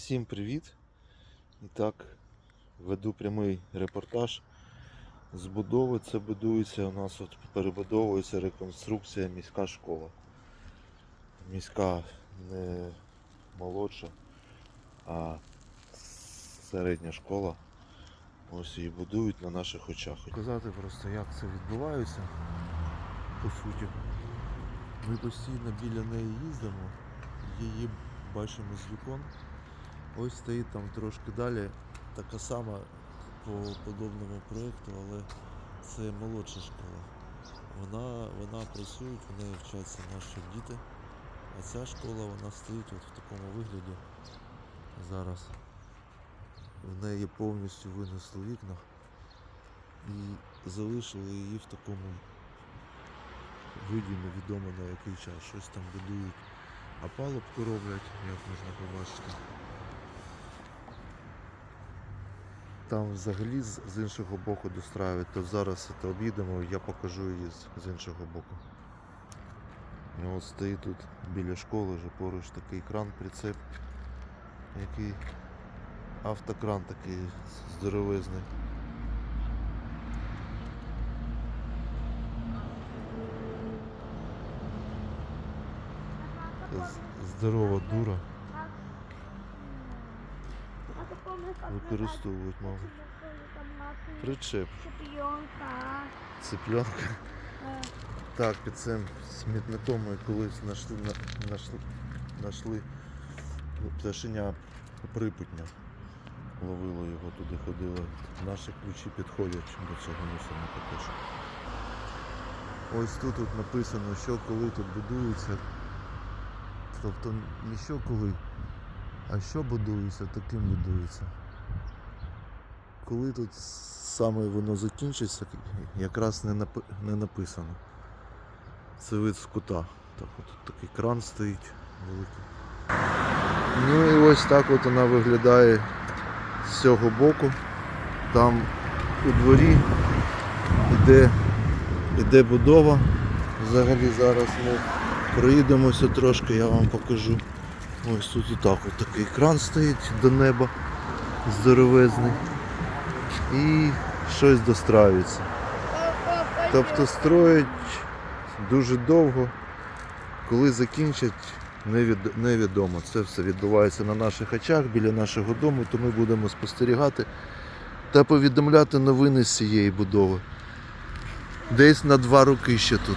Всім привіт! І так, веду прямий репортаж з будови. Це будується у нас от перебудовується реконструкція міська школа. Міська не молодша, а середня школа. Ось її будують на наших очах. Казати просто, як це відбувається по суті. Ми постійно біля неї їздимо, її бачимо з вікон. Ось стоїть там трошки далі така сама по подобному проєкту, але це молодша школа. Вона, вона працює, в неї вчаться наші діти. А ця школа вона стоїть от в такому вигляді зараз. В неї повністю винесли вікна і залишили її в такому виді невідомо на який час. Щось там будують, а палубку роблять, як можна побачити. Там взагалі з, з іншого боку дострають, то зараз це об'їдемо, я покажу її з, з іншого боку. І от стоїть тут біля школи вже поруч такий кран, прицеп, який автокран такий здоровезний. Здорова дура. Використовують, мабуть. Причеп, Шпіонка. цеплянка. Так, під цим смітником ми колись знайшли, знайшли, знайшли пташеня припутня. Ловило його туди ходило. Наші ключі підходять до цього мусорника теж. Ось тут от написано, що коли тут будується. Тобто не що коли, а що будується, таким будується. Коли тут саме воно закінчиться, якраз не, напи- не написано. Це вид з кута. Так, от такий кран стоїть великий. Ну і ось так от вона виглядає з цього боку. Там у дворі іде, іде будова. Взагалі зараз ми проїдемося трошки, я вам покажу. Ось тут і так от такий кран стоїть до неба здоровезний. І щось достраюється. Тобто строять дуже довго. Коли закінчать, невідомо. Це все відбувається на наших очах біля нашого дому, то ми будемо спостерігати та повідомляти новини з цієї будови. Десь на два роки ще тут.